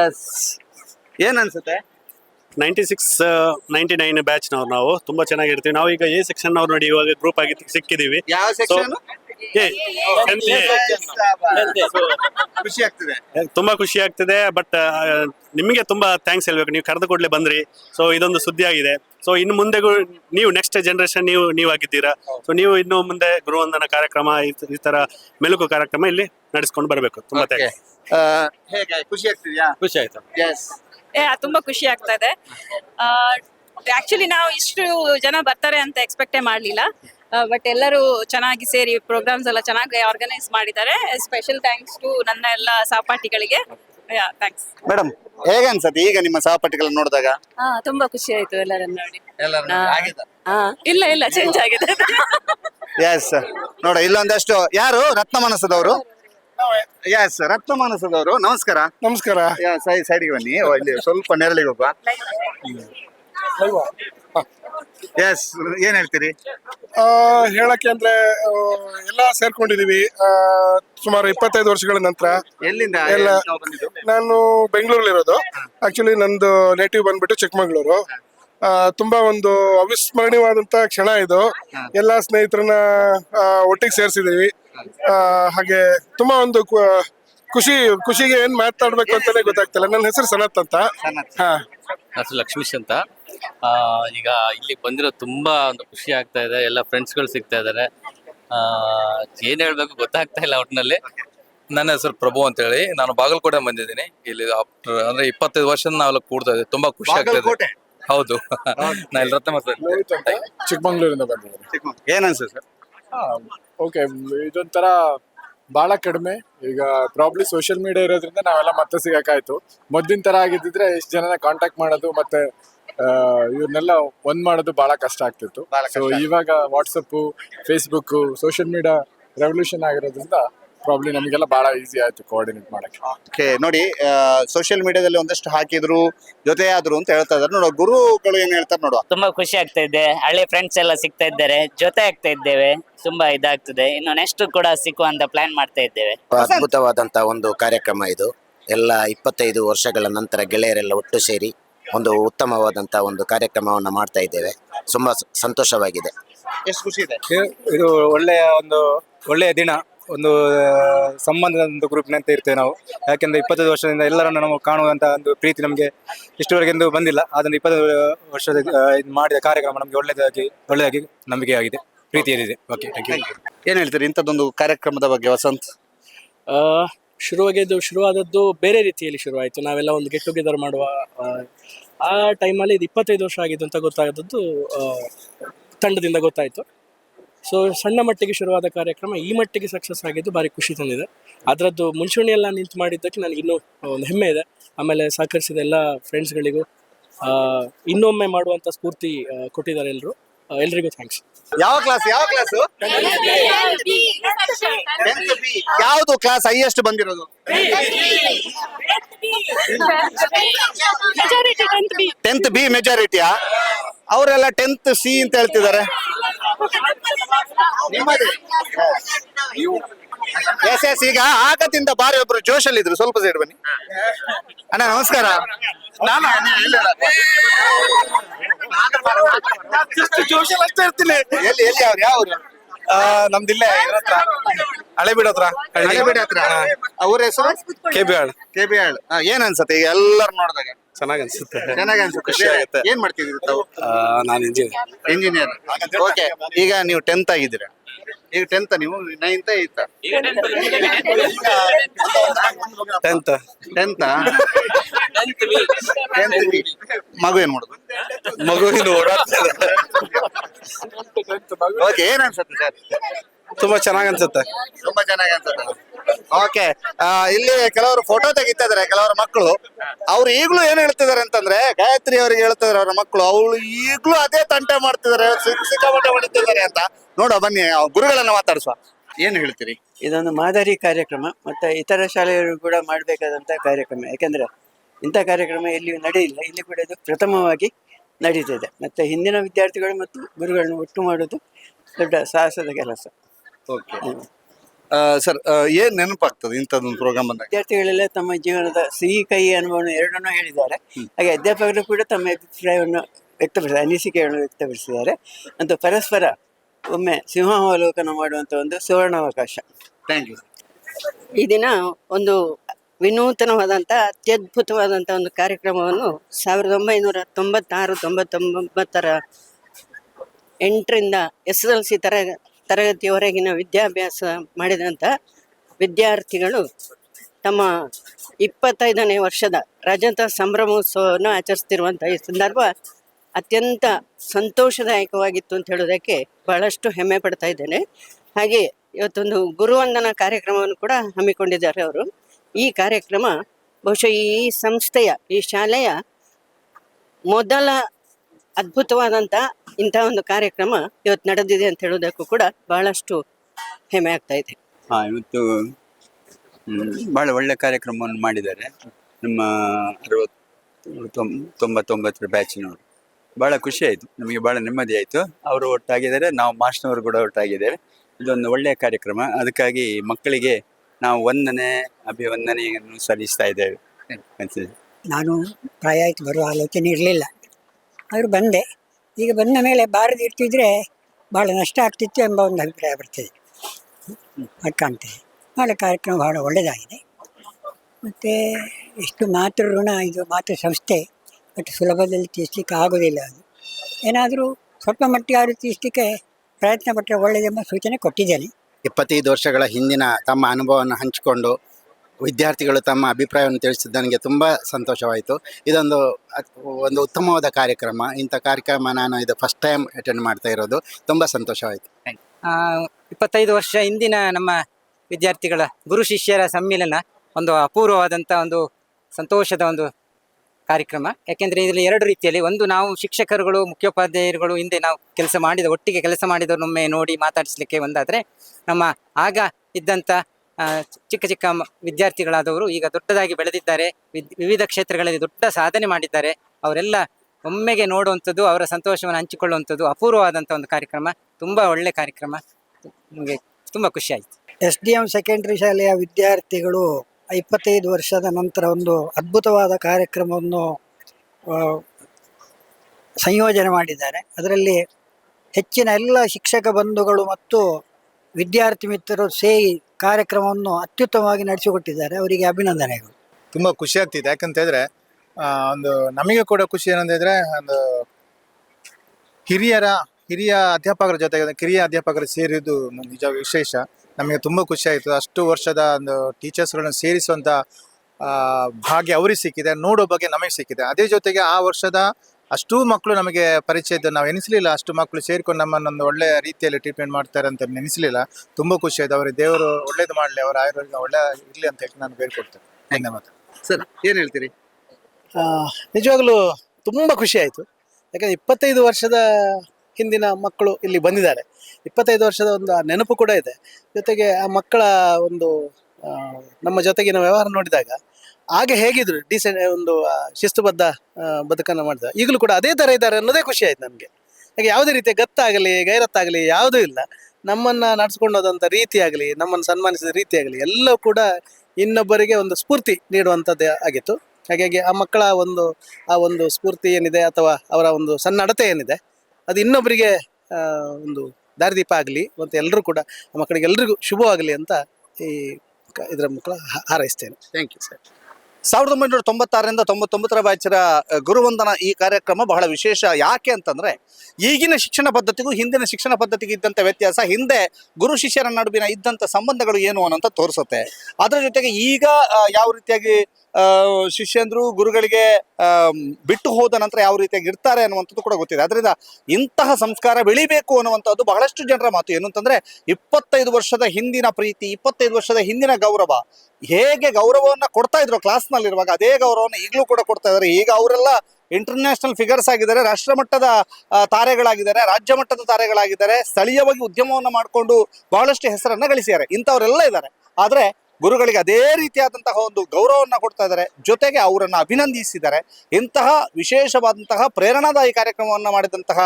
ಎಸ್ ಏನ್ ಅನ್ಸುತ್ತೆ? Ninety six ninety nine batch ನವ್ರು ನಾವು. ತುಂಬಾ ಚೆನ್ನಾಗಿರ್ತೀವಿ. ನಾವು ಈಗ ಎ ಸೆಕ್ಷನ್ ಅವ್ರು ನೋಡಿ ಇವಾಗ ಗ್ರೂಪ್ ಆಗಿ ಸಿಕ್ಕಿದೀವಿ. ಯಾವ ಸೆಕ್ಷನ್. ಖುಷಿ ಆಗ್ತದೆ. ತುಂಬಾ ಖುಷಿ ಆಗ್ತಿದೆ ಬಟ್ ನಿಮಗೆ ತುಂಬಾ ಥ್ಯಾಂಕ್ಸ್ ಹೇಳ್ಬೇಕು. ನೀವು ಕರೆದು ಕೂಡಲೇ ಬಂದ್ರಿ. ಸೊ ಇದೊಂದು ಸುದ್ದಿ ಆಗಿದೆ. ಸೊ ಇನ್ನು ಮುಂದೆಗೂ ನೀವು ನೆಕ್ಸ್ಟ್ ಜನರೇಷನ್ ನೀವು ನೀವಾಗಿದ್ದೀರಾ ಸೊ ನೀವು ಇನ್ನು ಮುಂದೆ ಗುರುವಂದನ ಕಾರ್ಯಕ್ರಮ ಈ- ತರ ಮೆಲುಕು ಕಾರ್ಯಕ್ರಮ ಇಲ್ಲಿ ನಡೆಸ್ಕೊಂಡು ಬರಬೇಕು. ತುಂಬಾ. ಥ್ಯಾಂಕ್ಸ್ ಹೇಗೆ ಖುಷಿ ಆಗ್ತಿದ್ಯಾ? ಖುಷಿ ಆಯ್ತು. ಎಸ್ ತುಂಬಾ ಖುಷಿ ಆಗ್ತಾ ಇದೆ. ಆಕ್ಚುಲಿ ನಾವು ಇಷ್ಟು ಜನ ಬರ್ತಾರೆ ಅಂತ ಎಕ್ಸ್ಪೆಕ್ಟೇ ಮಾಡ್ಲಿಲ್ಲ. ಬಟ್ ಎಲ್ಲರೂ ಚೆನ್ನಾಗಿ ಸೇರಿ ಪ್ರೋಗ್ರಾಮ್ಸ್ ಎಲ್ಲ ಚೆನ್ನಾಗಿ ಆರ್ಗನೈಸ್ ಮಾಡಿದ್ದಾರೆ. ಸ್ಪೆಷಲ್ ಥ್ಯಾಂಕ್ಸ್ ಟು ನನ್ನ ಎಲ್ಲ ಸಹಪಾಠಿಗಳಿಗೆ. ಥ್ಯಾಂಕ್ಸ್ ಮೇಡಮ್ ಹೇಗೆ ಅನ್ಸತ್ತೆ ಈಗ ನಿಮ್ಮ ಸಹಪಾಠಿಗಳನ್ನ ನೋಡಿದಾಗ? ಹಾ ತುಂಬಾ ಖುಷಿ ಆಯ್ತು ಎಲ್ಲರನ್ನ ನೋಡಿ. ಹಾ ಇಲ್ಲ ಇಲ್ಲ ಚೇಂಜ್ ಆಗಿದೆ. ಎಸ್ ನೋಡ ಇಲ್ಲೊಂದಷ್ಟು ಯಾರು? ರತ್ನ ಮನಸದವರು ಎಸ್ ರತ್ನ ಮನಸದವರು ನಮಸ್ಕಾರ. ನಮಸ್ಕಾರ. ಸೈಡ್ ಸೈಡ್ಗೆ ಬನ್ನಿ. ಓ, ಇಲ್ಲಿ ಸ್ವಲ್ಪ ನೆರಳಿಗೆ ಹೋಗುವ. ಎಸ್ ಏನ್ ಹೇಳ್ತೀರಿ? ಆ, ಹೇಳಕ್ಕೆ ಅಂದ್ರೆ ಎಲ್ಲ ಸೇರ್ಕೊಂಡಿದೀವಿ. ಸುಮಾರು ಇಪ್ಪತ್ತೈದು ವರ್ಷಗಳ ನಂತರ. ಎಲ್ಲಿಂದ ಎಲ್ಲ ನಾನು ಬೆಂಗಳೂರಲ್ಲಿರೋದು. ಆಕ್ಚುಲಿ ನಂದು ನೇಟಿವ್ ಬಂದ್ಬಿಟ್ಟು ಚಿಕ್ಕಮಗಳೂರು. ತುಂಬಾ ಒಂದು ಅವಿಸ್ಮರಣೀಯವಾದಂತ ಕ್ಷಣ ಇದು. ಎಲ್ಲಾ ಸ್ನೇಹಿತರನ್ನ ಒಟ್ಟಿಗೆ ಸೇರಿಸಿದೀವಿ. ಹಾಗೆ ತುಂಬಾ ಒಂದು ಖುಷಿ ಖುಷಿಗೆ ಏನ್ ಮಾತಾಡ್ಬೇಕು ಅಂತಾನೆ ಗೊತ್ತಾಗ್ತಿಲ್ಲ. ನನ್ನ ಹೆಸರು ಸನತ್ ಅಂತ. ಹಾ. ಹೆಸರು ಲಕ್ಷ್ಮೀಶ್ ಅಂತ. ಈಗ ಇಲ್ಲಿ ಬಂದಿರೋ ತುಂಬಾ ಒಂದು ಖುಷಿ ಆಗ್ತಾ ಇದೆ. ಎಲ್ಲ ಫ್ರೆಂಡ್ಸ್ಗಳು ಸಿಗ್ತಾ ಇದ್ದಾರೆ ಏನ್ ಹೇಳ್ಬೇಕು ಗೊತ್ತಾಗ್ತಾ ಇಲ್ಲ ಒಟ್ಟಿನಲ್ಲಿ ನನ್ನ ಹೆಸರು ಪ್ರಭು ಅಂತ ಹೇಳಿ ನಾನು ಬಾಗಲಕೋಟೆ ಬಂದಿದ್ದೀನಿ. ಇಲ್ಲಿ ಆಫ್ಟರ್ ಅಂದ್ರೆ ಇಪ್ಪತ್ತೈದು ವರ್ಷ ನಾವೆಲ್ಲ ಕೂಡ್ತಾ ಇದ್ದೀವಿ. ತುಂಬಾ ಖುಷಿ ಆಗ್ತಾ ಇದೆ. ಹೌದು. ನಾ ಇಲ್ಲಿ ರತ್ನ ಸರ್ ಚಿಕ್ಕಮಂಗ್ಳೂರಿಂದ ಬಂದಿದ್ದೀನಿ. ಏನ್ ಅನ್ಸುತ್ತೆ ಸರ್? ಓಕೆ ಇದೊಂಥರ ಬಹಳ ಕಡಿಮೆ. ಈಗ ಪ್ರಾಬ್ಲಿ ಸೋಷಿಯಲ್ ಮೀಡಿಯಾ ಇರೋದ್ರಿಂದ ನಾವೆಲ್ಲ ಮತ್ತೆ ಸಿಗಕ್ಕಾಯ್ತು. ಮೊದ್ಲಿನ ತರ ಆಗಿದ್ದಿದ್ರೆ ಎಷ್ಟು ಜನನ ಕಾಂಟ್ಯಾಕ್ಟ್ ಮಾಡೋದು ಮತ್ತೆ ಇವ್ರನ್ನೆಲ್ಲ ಒಂದ್ ಮಾಡೋದು ಬಹಳ ಕಷ್ಟ ಆಗ್ತಿತ್ತು. ಬಹಳ ಸೊ. ಇವಾಗ WhatsApp Facebook social media revolution ಆಗಿರೋದ್ರಿಂದ ಪ್ರಾಬ್ಲಮ್ ನಮಗೆಲ್ಲ ಬಹಳ ಈಸಿ ಆಯ್ತು ಕೋಆರ್ಡಿನೇಟ್ ಮಾಡಕ್ಕೆ. ಓಕೆ ನೋಡಿ ಸೋಷಿಯಲ್ ಮೀಡಿಯಾದಲ್ಲಿ ಒಂದಷ್ಟು ಹಾಕಿದ್ರು ಜೊತೆ ಆದ್ರು ಅಂತ ಹೇಳ್ತಾ ಇದ್ದಾರೆ. ನೋಡುವ ಗುರುಗಳು ಏನ್ ಹೇಳ್ತಾರೆ ನೋಡುವ ತುಂಬಾ ಖುಷಿ ಆಗ್ತಾ ಇದೆ. ಹಳೆ ಫ್ರೆಂಡ್ಸ್ ಎಲ್ಲ ಸಿಗ್ತಾ ಇದ್ದಾರೆ. ಜೊತೆ ಆಗ್ತಾ ಇದ್ದೇವೆ. ತುಂಬಾ ಇದಾಗ್ತದೆ. ಇನ್ನು ನೆಕ್ಸ್ಟ್ ಕೂಡ ಸಿಕ್ಕುವಂತ ಪ್ಲಾನ್ ಮಾಡ್ತಾ ಇದ್ದೇವೆ. ಅದ್ಭುತವಾದಂತಹ ಒಂದು ಕಾರ್ಯಕ್ರಮ ಇದು. ಎಲ್ಲ ಇಪ್ಪತ್ತೈದು ವರ್ಷಗಳ ನಂತರ ಗೆಳೆಯರೆಲ್ಲ ಒಟ್ಟು ಸೇರಿ ಒಂದು ಉತ್ತಮವಾದಂತಹ ಒಂದು ಕಾರ್ಯಕ್ರಮವನ್ನು ಮಾಡ್ತಾ ಇದ್ದೇವೆ. ತುಂಬಾ ಸಂತೋಷವಾಗಿದೆ. ಎಷ್ಟು ಖುಷಿ ಇದೆ? ಇದು ಒಳ್ಳೆಯ ಒಂದು ಒಳ್ಳೆಯ ದಿನ ಒಂದು ಸಂಬಂಧದ ಒಂದು ಗ್ರೂಪ್ನಂತೆ ಇರ್ತೇವೆ ನಾವು. ಯಾಕೆಂದ್ರೆ ಇಪ್ಪತ್ತೈದು ವರ್ಷದಿಂದ ಎಲ್ಲರನ್ನು ನಾವು ಕಾಣುವಂತ ಒಂದು ಪ್ರೀತಿ ನಮಗೆ ಇಷ್ಟುವರೆಗೆಂದು ಬಂದಿಲ್ಲ. ಅದನ್ನು ಇಪ್ಪತ್ತೈದು ವರ್ಷದ ಇದು ಮಾಡಿದ ಕಾರ್ಯಕ್ರಮ ನಮಗೆ ಒಳ್ಳೆಯದಾಗಿ ಒಳ್ಳೆಯದಾಗಿ ನಂಬಿಕೆ ಆಗಿದೆ. ಪ್ರೀತಿ ಏನಿದೆ ಓಕೆ ಥ್ಯಾಂಕ್ ಯು ಏನು ಹೇಳ್ತೀರಿ? ಇಂಥದ್ದೊಂದು ಕಾರ್ಯಕ್ರಮದ ಬಗ್ಗೆ ವಸಂತ್. ಶುರುವಾಗಿದ್ದು ಶುರುವಾದದ್ದು ಬೇರೆ ರೀತಿಯಲ್ಲಿ ಶುರುವಾಯಿತು. ನಾವೆಲ್ಲ ಒಂದು ಗೆಟ್ ಟುಗೆದರ್ ಮಾಡುವ ಆ, ಟೈಮಲ್ಲಿ ಇದು ಇಪ್ಪತ್ತೈದು ವರ್ಷ ಆಗಿದ್ದು ಅಂತ ಗೊತ್ತಾದದ್ದು ಆ, ತಂಡದಿಂದ ಗೊತ್ತಾಯಿತು. ಸೊ ಸಣ್ಣ ಮಟ್ಟಿಗೆ ಶುರುವಾದ ಕಾರ್ಯಕ್ರಮ ಈ ಮಟ್ಟಿಗೆ ಸಕ್ಸಸ್ ಆಗಿದ್ದು ಭಾರಿ ಖುಷಿ ತಂದಿದೆ. ಅದರದ್ದು ಮುಂಚೂಣಿಯೆಲ್ಲ ನಿಂತು ಮಾಡಿದ್ದಕ್ಕೆ ನನಗೆ ಇನ್ನೂ ಒಂದು ಹೆಮ್ಮೆ ಇದೆ. ಆಮೇಲೆ ಸಹಕರಿಸಿದ ಎಲ್ಲ ಫ್ರೆಂಡ್ಸ್ಗಳಿಗೂ ಇನ್ನೊಮ್ಮೆ ಮಾಡುವಂಥ ಸ್ಫೂರ್ತಿ ಕೊಟ್ಟಿದ್ದಾರೆ ಎಲ್ಲರೂ ಎಲ್ರಿಗೂ ಥ್ಯಾಂಕ್ಸ್ ಯಾವ ಕ್ಲಾಸ್ ಯಾವ ಕ್ಲಾಸ್ ಯಾವುದು ಕ್ಲಾಸ್ ಹೈಯೆಸ್ಟ್ ಬಂದಿರೋದು? ಟೆಂತ್ ಬಿ ಮೆಜಾರಿಟಿಯಾ ಅವರೆಲ್ಲ ಟೆಂತ್ ಸಿ ಅಂತ ಹೇಳ್ತಿದ್ದಾರೆ. ಎಸ್ ಎಸ್ ಈಗ ಆಗದಿಂದ ಬಾರಿ ಒಬ್ರು ಜೋಶಲ್ಲಿ ಇದ್ರು ಸ್ವಲ್ಪ ಸೈಡ್ ಬನ್ನಿ. ಅಣ್ಣ ನಮಸ್ಕಾರ. ನಾನು? ಜೋಶಲ್ಲಿ ಅಷ್ಟೇ ಇರ್ತೀನಿ ಎಲ್ಲಿ ಎಲ್ಲಿ ಅವ್ರು? ಯಾವ ಹಳೆಬೀಡು ಹತ್ರ. ಹಳೆಬೀಡು ಹತ್ರ. ಅವ್ರ ಹೆಸರು K B Hal K B Hal ಏನ್ ಅನ್ಸತ್ತೆ ಈಗ ಎಲ್ಲರೂ ನೋಡಿದಾಗ? ಚೆನ್ನಾಗಿ ಅನ್ಸುತ್ತೆ. ಚೆನ್ನಾಗಿ ಅನ್ಸುತ್ತೆ. ಖುಷಿ ಆಗುತ್ತೆ. ಏನ್ ಮಾಡ್ತಿದ್ದೀರಿ ತಾವು? ನಾನು ಇಂಜಿನಿಯರ್ ಇಂಜಿನಿಯರ್ ಓಕೆ ಈಗ ನೀವು ಟೆಂತ್ ಆಗಿದ್ದೀರಾ? ಈಗ ಟೆಂತ್ ನೀವು ನೈನ್ತ್ ಏಯ್ತ್ ಟೆಂತ್ ಟೆಂತ್ ಮಗು ಏನ್ ಮಾಡುದು? ಮಗುವಿನ ಓಡಾಡ್ತದೆ ಓಕೆ ಏನ್ ಅನ್ಸುತ್ತೆ ಸರ್? ತುಂಬಾ ಚೆನ್ನಾಗಿ ಅನ್ಸುತ್ತೆ. ತುಂಬಾ ಚೆನ್ನಾಗಿ ಅನ್ಸುತ್ತೆ. ಓಕೆ ಇಲ್ಲಿ ಕೆಲವರು ಫೋಟೋ ತೆಗಿತಾ ಇದಾರೆ ಕೆಲವರು ಮಕ್ಕಳು. ಅವ್ರು ಈಗಲೂ ಏನ್ ಹೇಳ್ತಿದಾರೆ ಅಂತಂದ್ರೆ ಗಾಯತ್ರಿ ಅವರಿಗೆ ಹೇಳ್ತಿದಾರೆ ಅವ್ರ ಮಕ್ಕಳು ಅವಳು ಈಗ್ಲೂ ಅದೇ ತಂಟೆ ಮಾಡ್ತಿದಾರೆ ಸಿಕ್- ಸಿಕ್ಕಾಪಟ್ಟೆ ಹೊಡಿತಿದ್ದಾರೆ ಅಂತ. ನೋಡ ಬನ್ನಿ ಗುರುಗಳನ್ನ ಮಾತಾಡಿಸುವ. ಏನ್ ಹೇಳ್ತೀರಿ? ಇದೊಂದು ಮಾದರಿ ಕಾರ್ಯಕ್ರಮ ಮತ್ತೆ ಇತರ ಶಾಲೆಯವರು ಕೂಡ ಮಾಡಬೇಕಾದಂತ ಕಾರ್ಯಕ್ರಮ. ಯಾಕಂದ್ರೆ ಇಂಥ ಕಾರ್ಯಕ್ರಮ ಎಲ್ಲಿಯೂ ನಡೆಯಿಲ್ಲ ಇಲ್ಲಿ ಕೂಡ ಇದು ಪ್ರಥಮವಾಗಿ ನಡೀತಿದೆ. ಮತ್ತೆ ಹಿಂದಿನ ವಿದ್ಯಾರ್ಥಿಗಳು ಮತ್ತು ಗುರುಗಳನ್ನು ಒಟ್ಟು ಮಾಡೋದು ದೊಡ್ಡ ಸಾಹಸದ ಕೆಲಸ. ಓಕೆ ಸರ್ ಏನ್ ನೆನಪಾಗ್ತದೆ ಇಂಥದ್ದೊಂದು ಪ್ರೋಗ್ರಾಮ್ ಬಂದಾಗ? ವಿದ್ಯಾರ್ಥಿಗಳೆಲ್ಲ ತಮ್ಮ ಜೀವನದ ಸಿಹಿ ಕಹಿ ಅನುಭವವನ್ನು ಎರಡನ್ನೂ ಹೇಳಿದ್ದಾರೆ. ಹಾಗೆ ಅಧ್ಯಾಪಕರು ಕೂಡ ತಮ್ಮ ಅಭಿಪ್ರಾಯವನ್ನು ವ್ಯಕ್ತಪಡಿಸಿದ ಅನಿಸಿಕೆಯನ್ನು ವ್ಯಕ್ತಪಡಿಸಿದ್ದಾರೆ. ಅಂತ ಪರಸ್ಪರ ಒಮ್ಮೆ ಸಿಂಹಾವಲೋಕನ ಮಾಡುವಂತ ಒಂದು ಸುವರ್ಣಾವಕಾಶ. ಥ್ಯಾಂಕ್ ಯು ಈ ದಿನ ಒಂದು ವಿನೂತನವಾದಂಥ ಅತ್ಯದ್ಭುತವಾದಂಥ ಒಂದು ಕಾರ್ಯಕ್ರಮವನ್ನು ಸಾವಿರದ ಒಂಬೈನೂರ ತೊಂಬತ್ತಾರು ತೊಂಬತ್ತೊಂಬತ್ತರ ಎಂಟರಿಂದ ಎಸ್ ಎಲ್ ಸಿ ತರ ತರಗತಿಯವರೆಗಿನ ವಿದ್ಯಾಭ್ಯಾಸ ಮಾಡಿದಂಥ ವಿದ್ಯಾರ್ಥಿಗಳು ತಮ್ಮ ಇಪ್ಪತ್ತೈದನೇ ವರ್ಷದ ರಜತ ಸಂಭ್ರಮೋತ್ಸವವನ್ನು ಆಚರಿಸ್ತಿರುವಂಥ ಈ ಸಂದರ್ಭ ಅತ್ಯಂತ ಸಂತೋಷದಾಯಕವಾಗಿತ್ತು ಅಂತ ಹೇಳೋದಕ್ಕೆ ಬಹಳಷ್ಟು ಹೆಮ್ಮೆ ಪಡ್ತಾ ಇದ್ದೇನೆ. ಹಾಗೆ ಇವತ್ತೊಂದು ಗುರುವಂದನ ಕಾರ್ಯಕ್ರಮವನ್ನು ಕೂಡ ಹಮ್ಮಿಕೊಂಡಿದ್ದಾರೆ ಅವರು. ಈ ಕಾರ್ಯಕ್ರಮ ಬಹುಶಃ ಈ ಸಂಸ್ಥೆಯ, ಈ ಶಾಲೆಯ ಮೊದಲ ಅದ್ಭುತವಾದಂಥ ಇಂಥ ಒಂದು ಕಾರ್ಯಕ್ರಮ ಇವತ್ತು ನಡೆದಿದೆ ಅಂತ ಹೇಳೋದಕ್ಕೂ ಕೂಡ ಬಹಳಷ್ಟು ಹೆಮ್ಮೆ ಆಗ್ತಾ ಇದೆ. ಹಾ ಇವತ್ತು ಬಹಳ ಒಳ್ಳೆ ಕಾರ್ಯಕ್ರಮವನ್ನು ಮಾಡಿದ್ದಾರೆ. ನಮ್ಮ ಅರವತ್ತು ತೊಂಬತ್ತೊಂಬತ್ತರ ಬ್ಯಾಚಿನವರು. ಬಹಳ ಖುಷಿ ಆಯಿತು. ನಮಗೆ ಬಹಳ ನೆಮ್ಮದಿ ಆಯಿತು. ಅವರು ಒಟ್ಟಾಗಿದ್ದಾರೆ. ನಾವು ಮಾಸ್ಟ್ನವರು ಕೂಡ ಒಟ್ಟಾಗಿದ್ದೇವೆ ಇದೊಂದು ಒಳ್ಳೆಯ ಕಾರ್ಯಕ್ರಮ. ಅದಕ್ಕಾಗಿ ಮಕ್ಕಳಿಗೆ ನಾವು ವಂದನೆ ಅಭಿವಂದನೆಯನ್ನು ಸಲ್ಲಿಸ್ತಾ ಇದ್ದೇವೆ. ನಾನು ಪ್ರಾಯ ಬರೋ ಬರುವ ಆಲೋಚನೆ ಇರಲಿಲ್ಲ. ಆದರೂ ಬಂದೆ. ಈಗ ಬಂದ ಮೇಲೆ ಬಾರದಿರ್ತಿದ್ರೆ ಭಾಳ ನಷ್ಟ ಆಗ್ತಿತ್ತು ಎಂಬ ಒಂದು ಅಭಿಪ್ರಾಯ ಬರ್ತದೆ. ಅದು ಕಾಣ್ತದೆ ಭಾಳ ಕಾರ್ಯಕ್ರಮ ಭಾಳ ಒಳ್ಳೆಯದಾಗಿದೆ ಮತ್ತು ಎಷ್ಟು ಮಾತೃ ಋಣ ಇದು ಮಾತೃ ಸಂಸ್ಥೆ, ಬಟ್ ಸುಲಭದಲ್ಲಿ ತೀರಿಸ್ಲಿಕ್ಕೆ ಆಗೋದಿಲ್ಲ ಅದು. ಏನಾದರೂ ಸ್ವಲ್ಪ ಮಟ್ಟಿಗಾದರೂ ತೀರಿಸಲಿಕ್ಕೆ ಪ್ರಯತ್ನ ಪಟ್ಟರೆ ಒಳ್ಳೆಯದೆಂಬ ಸೂಚನೆ ಕೊಟ್ಟಿದ್ದೇನೆ. ಇಪ್ಪತ್ತೈದು ವರ್ಷಗಳ ಹಿಂದಿನ ತಮ್ಮ ಅನುಭವವನ್ನು ಹಂಚಿಕೊಂಡು ವಿದ್ಯಾರ್ಥಿಗಳು ತಮ್ಮ ಅಭಿಪ್ರಾಯವನ್ನು ತಿಳಿಸಿದ್ದು ನನಗೆ ತುಂಬ ಸಂತೋಷವಾಯಿತು. ಇದೊಂದು ಒಂದು ಉತ್ತಮವಾದ ಕಾರ್ಯಕ್ರಮ. ಇಂಥ ಕಾರ್ಯಕ್ರಮ ನಾನು ಇದು ಫಸ್ಟ್ ಟೈಮ್ ಅಟೆಂಡ್ ಮಾಡ್ತಾ ಇರೋದು. ತುಂಬ ಸಂತೋಷವಾಯಿತು. ಇಪ್ಪತ್ತೈದು ವರ್ಷ ಹಿಂದಿನ ನಮ್ಮ ವಿದ್ಯಾರ್ಥಿಗಳ ಗುರು ಶಿಷ್ಯರ ಸಮ್ಮಿಲನ ಒಂದು ಅಪೂರ್ವವಾದಂಥ ಒಂದು ಸಂತೋಷದ ಒಂದು ಕಾರ್ಯಕ್ರಮ. ಯಾಕೆಂದರೆ ಇದರಲ್ಲಿ ಎರಡು ರೀತಿಯಲ್ಲಿ, ಒಂದು ನಾವು ಶಿಕ್ಷಕರುಗಳು, ಮುಖ್ಯೋಪಾಧ್ಯಾಯರುಗಳು ಹಿಂದೆ ನಾವು ಕೆಲಸ ಮಾಡಿದ, ಒಟ್ಟಿಗೆ ಕೆಲಸ ಮಾಡಿದವರನ್ನೊಮ್ಮೆ ನೋಡಿ ಮಾತಾಡಿಸ್ಲಿಕ್ಕೆ ಒಂದಾದರೆ, ನಮ್ಮ ಆಗ ಇದ್ದಂಥ ಚಿಕ್ಕ ಚಿಕ್ಕ ವಿದ್ಯಾರ್ಥಿಗಳಾದವರು ಈಗ ದೊಡ್ಡದಾಗಿ ಬೆಳೆದಿದ್ದಾರೆ. ವಿವಿಧ ಕ್ಷೇತ್ರಗಳಲ್ಲಿ ದೊಡ್ಡ ಸಾಧನೆ ಮಾಡಿದ್ದಾರೆ. ಅವರೆಲ್ಲ ಒಮ್ಮೆಗೆ ನೋಡುವಂಥದ್ದು, ಅವರ ಸಂತೋಷವನ್ನು ಹಂಚಿಕೊಳ್ಳುವಂಥದ್ದು ಅಪೂರ್ವವಾದಂಥ ಒಂದು ಕಾರ್ಯಕ್ರಮ. ತುಂಬ ಒಳ್ಳೆ ಕಾರ್ಯಕ್ರಮ. ನಮಗೆ ತುಂಬ ಖುಷಿ ಆಯಿತು. ಎಸ್ ಡಿ ಎಂ ಸೆಕೆಂಡ್ರಿ ಶಾಲೆಯ ವಿದ್ಯಾರ್ಥಿಗಳು ಇಪ್ಪತ್ತೈದು ವರ್ಷದ ನಂತರ ಒಂದು ಅದ್ಭುತವಾದ ಕಾರ್ಯಕ್ರಮವನ್ನು ಸಂಯೋಜನೆ ಮಾಡಿದ್ದಾರೆ. ಅದರಲ್ಲಿ ಹೆಚ್ಚಿನ ಎಲ್ಲ ಶಿಕ್ಷಕ ಬಂಧುಗಳು ಮತ್ತು ವಿದ್ಯಾರ್ಥಿ ಮಿತ್ರರು ಸೇರಿ ಕಾರ್ಯಕ್ರಮವನ್ನು ಅತ್ಯುತ್ತಮವಾಗಿ ನಡೆಸಿಕೊಟ್ಟಿದ್ದಾರೆ. ಅವರಿಗೆ ಅಭಿನಂದನೆಗಳು. ತುಂಬ ಖುಷಿ ಆಗ್ತಿದೆ. ಯಾಕಂತ ಒಂದು ನಮಗೆ ಕೂಡ ಖುಷಿ ಏನಂತ ಹೇಳಿದ್ರೆ, ಒಂದು ಹಿರಿಯರ, ಹಿರಿಯ ಅಧ್ಯಾಪಕರ ಜೊತೆಗೆ, ಕಿರಿಯ ಅಧ್ಯಾಪಕರು ಸೇರಿದ್ದು ನಿಜ ವಿಶೇಷ. ನಮಗೆ ತುಂಬ ಖುಷಿ ಆಯಿತು ಅಷ್ಟು ವರ್ಷದ ಒಂದು ಟೀಚರ್ಸ್ಗಳನ್ನು ಸೇರಿಸುವಂಥ ಭಾಗ್ಯ ಅವರಿಗೆ ಸಿಕ್ಕಿದೆ. ನೋಡೋ ಬಗ್ಗೆ ನಮಗೆ ಸಿಕ್ಕಿದೆ. ಅದೇ ಜೊತೆಗೆ ಆ ವರ್ಷದ ಅಷ್ಟೂ ಮಕ್ಕಳು ನಮಗೆ ಪರಿಚಯ ಇದ್ದು ನಾವು ಎನಿಸಲಿಲ್ಲ ಅಷ್ಟು ಮಕ್ಕಳು ಸೇರಿಕೊಂಡು ನಮ್ಮನ್ನೊಂದು ಒಳ್ಳೆ ರೀತಿಯಲ್ಲಿ ಟ್ರೀಟ್ಮೆಂಟ್ ಮಾಡ್ತಾರೆ ಅಂತ ನೆನೆಸಲಿಲ್ಲ ತುಂಬ ಖುಷಿ ಆಯ್ತು. ಅವರಿಗೆ ದೇವರು ಒಳ್ಳೇದು ಮಾಡಲಿ. ಅವರ ಆಯುರ್ವೇದ ಒಳ್ಳೆ ಇರಲಿ ಅಂತ ಹೇಳಿ ನಾನು ಬೇಡ್ಕೊಡ್ತೇನೆ ಧನ್ಯವಾದ. ಸರ್ ಏನ್ ಹೇಳ್ತೀರಿ? ನಿಜವಾಗಲೂ ನಿಜವಾಗ್ಲೂ ತುಂಬ ಖುಷಿ ಆಯಿತು. ಯಾಕಂದ್ರೆ ಇಪ್ಪತ್ತೈದು ವರ್ಷದ ಹಿಂದಿನ ಮಕ್ಕಳು ಇಲ್ಲಿ ಬಂದಿದ್ದಾರೆ. ಇಪ್ಪತ್ತೈದು ವರ್ಷದ ಒಂದು ನೆನಪು ಕೂಡ ಇದೆ. ಜೊತೆಗೆ ಆ ಮಕ್ಕಳ ಒಂದು ನಮ್ಮ ಜೊತೆಗಿನ ವ್ಯವಹಾರ ನೋಡಿದಾಗ ಆಗ ಹೇಗಿದ್ರು ಡಿಸೆಂಟ್ ಒಂದು ಶಿಸ್ತುಬದ್ಧ ಬದುಕನ್ನು ಮಾಡಿದ ಈಗಲೂ ಕೂಡ ಅದೇ ಥರ ಇದ್ದಾರೆ ಅನ್ನೋದೇ ಖುಷಿ ಆಯ್ತು ನಮಗೆ. ಹಾಗೆ ಯಾವುದೇ ರೀತಿಯ ಗತ್ತಾಗಲಿ, ಗೈರತ್ತಾಗಲಿ, ಯಾವುದೂ ಇಲ್ಲ. ನಮ್ಮನ್ನು ನಡೆಸ್ಕೊಂಡು ಹೋದಂಥ ರೀತಿ ನಮ್ಮನ್ನು ಸನ್ಮಾನಿಸಿದ ರೀತಿ ಆಗಲಿ ಎಲ್ಲವೂ ಕೂಡ ಇನ್ನೊಬ್ಬರಿಗೆ ಒಂದು ಸ್ಫೂರ್ತಿ ನೀಡುವಂಥದ್ದೇ ಆಗಿತ್ತು. ಹಾಗಾಗಿ ಆ ಮಕ್ಕಳ ಒಂದು, ಆ ಒಂದು ಸ್ಫೂರ್ತಿ ಏನಿದೆ ಅಥವಾ ಅವರ ಒಂದು ಸನ್ನಡತೆ ಏನಿದೆ, ಅದು ಇನ್ನೊಬ್ಬರಿಗೆ ಒಂದು ದಾರಿದೀಪ ಆಗಲಿ, ಮತ್ತು ಎಲ್ಲರೂ ಕೂಡ ಆ ಮಕ್ಕಳಿಗೆ ಎಲ್ರಿಗೂ ಶುಭವಾಗಲಿ ಅಂತ ಈ ಇದರ ಮಕ್ಕಳ ಹಾರೈಸ್ತೇನೆ. ಥ್ಯಾಂಕ್ ಯು ಸರ್ ಸಾವಿರದ ಒಂಬೈನೂರ ತೊಂಬತ್ತಾರರಿಂದ ತೊಂಬತ್ತೊಂಬತ್ತರ ಬ್ಯಾಚರ ಅ, ಗುರುವಂದನ ಈ ಕಾರ್ಯಕ್ರಮ ಬಹಳ ವಿಶೇಷ. ಯಾಕೆ ಅಂತಂದ್ರೆ ಈಗಿನ ಶಿಕ್ಷಣ ಪದ್ಧತಿಗೂ ಹಿಂದಿನ ಶಿಕ್ಷಣ ಪದ್ಧತಿಗೆ ಇದ್ದಂಥ ವ್ಯತ್ಯಾಸ ಹಿಂದೆ ಗುರು ಶಿಷ್ಯರ ನಡುವಿನ ಇದ್ದಂಥ ಸಂಬಂಧಗಳು ಏನು ಅನ್ನೋಂಥ ತೋರಿಸುತ್ತೆ. ಅದರ ಜೊತೆಗೆ ಈಗ ಯಾವ ರೀತಿಯಾಗಿ ಶಿಷ್ಯಂದ್ರು ಗುರುಗಳಿಗೆ ಬಿಟ್ಟು ಹೋದ ನಂತರ ಯಾವ ರೀತಿಯಾಗಿ ಇರ್ತಾರೆ ಅನ್ನುವಂಥದ್ದು ಕೂಡ ಗೊತ್ತಿದೆ. ಅದರಿಂದ ಇಂತಹ ಸಂಸ್ಕಾರ ಬೆಳಿಬೇಕು ಅನ್ನುವಂಥದ್ದು ಬಹಳಷ್ಟು ಜನರ ಮಾತು. ಏನು ಅಂತಂದ್ರೆ ಇಪ್ಪತ್ತೈದು ವರ್ಷದ ಹಿಂದಿನ ಪ್ರೀತಿ, ಇಪ್ಪತ್ತೈದು ವರ್ಷದ ಹಿಂದಿನ ಗೌರವ, ಹೇಗೆ ಗೌರವವನ್ನ ಕೊಡ್ತಾ ಇದ್ರು ಕ್ಲಾಸ್ನಲ್ಲಿರುವಾಗ, ಅದೇ ಗೌರವವನ್ನು ಈಗಲೂ ಕೂಡ ಕೊಡ್ತಾ ಇದ್ದಾರೆ. ಈಗ ಅವರೆಲ್ಲ ಇಂಟರ್ನ್ಯಾಷನಲ್ ಫಿಗರ್ಸ್ ಆಗಿದ್ದಾರೆ, ರಾಷ್ಟ್ರ ಮಟ್ಟದ ತಾರೆಗಳಾಗಿದ್ದಾರೆ, ರಾಜ್ಯ ಮಟ್ಟದ ತಾರೆಗಳಾಗಿದ್ದಾರೆ, ಸ್ಥಳೀಯವಾಗಿ ಉದ್ಯಮವನ್ನು ಮಾಡಿಕೊಂಡು ಬಹಳಷ್ಟು ಹೆಸರನ್ನ ಗಳಿಸಿದ್ದಾರೆ. ಇಂಥವರೆಲ್ಲ ಇದ್ದಾರೆ. ಆದ್ರೆ ಗುರುಗಳಿಗೆ ಅದೇ ರೀತಿಯಾದಂತಹ ಒಂದು ಗೌರವವನ್ನು ಕೊಡ್ತಾ ಇದ್ದಾರೆ. ಜೊತೆಗೆ ಅವರನ್ನು ಅಭಿನಂದಿಸಿದ್ದಾರೆ. ಇಂತಹ ವಿಶೇಷವಾದಂತಹ ಪ್ರೇರಣಾದಾಯಿ ಕಾರ್ಯಕ್ರಮವನ್ನು ಮಾಡಿದಂತಹ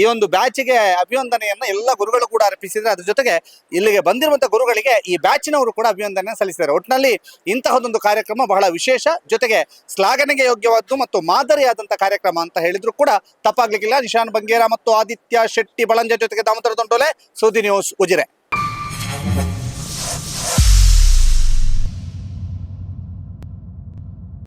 ಈ ಒಂದು ಬ್ಯಾಚಿಗೆ ಅಭಿನಂದನೆಯನ್ನು ಎಲ್ಲ ಗುರುಗಳು ಕೂಡ ಅರ್ಪಿಸಿದ್ರೆ ಅದ್ರ ಜೊತೆಗೆ ಇಲ್ಲಿಗೆ ಬಂದಿರುವಂತಹ ಗುರುಗಳಿಗೆ ಈ ಬ್ಯಾಚಿನವರು ಕೂಡ ಅಭಿನಂದನೆ ಸಲ್ಲಿಸಿದ್ದಾರೆ. ಒಟ್ಟಿನಲ್ಲಿ ಇಂತಹದೊಂದು ಕಾರ್ಯಕ್ರಮ ಬಹಳ ವಿಶೇಷ. ಜೊತೆಗೆ ಶ್ಲಾಘನೆಗೆ ಯೋಗ್ಯವಾದ್ದು ಮತ್ತು ಮಾದರಿಯಾದಂತಹ ಕಾರ್ಯಕ್ರಮ ಅಂತ ಹೇಳಿದ್ರು ಕೂಡ ತಪ್ಪಾಗ್ಲಿಕ್ಕಿಲ್ಲ. ನಿಶಾನ್ ಬಂಗೇರ ಮತ್ತು ಆದಿತ್ಯ ಶೆಟ್ಟಿ ಬಳಂಜ ಜೊತೆಗೆ ದಾಮೋದರ ದೊಂಡೋಲೆ ಸುದ್ದಿ ನ್ಯೂಸ್ ಉಜಿರೆ.